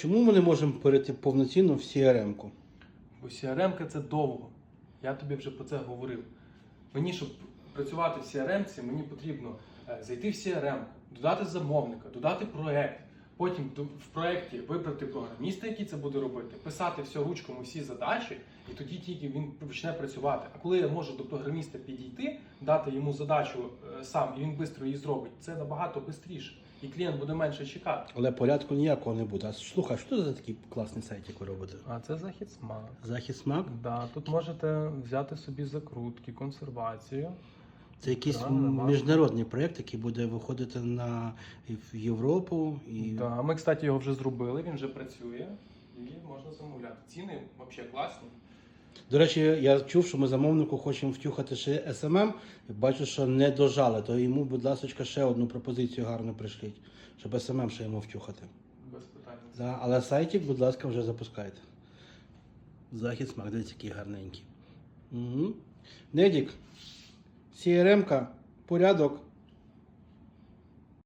чому ми не можемо перейти повноцінно в CRM-ку? Бо CRM це довго. Я тобі вже про це говорив. Мені, щоб працювати в CRM, мені потрібно е, зайти в CRM, додати замовника, додати проект. Потім в проєкті вибрати програміста, який це буде робити, писати все ручком усі задачі, і тоді тільки він почне працювати. А коли я можу до програміста підійти, дати йому задачу е, сам, і він швидко її зробить, це набагато швидше. І клієнт буде менше чекати. Але порядку ніякого не буде. А слухай, що це за такий класний сайт, як ви робите? А це захід смак. Захід смак? Да, тут можете взяти собі закрутки, консервацію. Це якийсь важко. міжнародний проєкт, який буде виходити на в Європу і Да, ми, кстати, його вже зробили, він вже працює і можна замовляти. Ціни взагалі класні. До речі, я чув, що ми замовнику хочемо втюхати ще і Бачу, що не дожали, то йому, будь ласка, ще одну пропозицію гарно пришліть, щоб SMM ще йому втюхати. Без питань. Да, але сайтик, будь ласка, вже запускайте. Захід смак, дивіться, який гарненький. Угу. Недік, CRM-ка, порядок,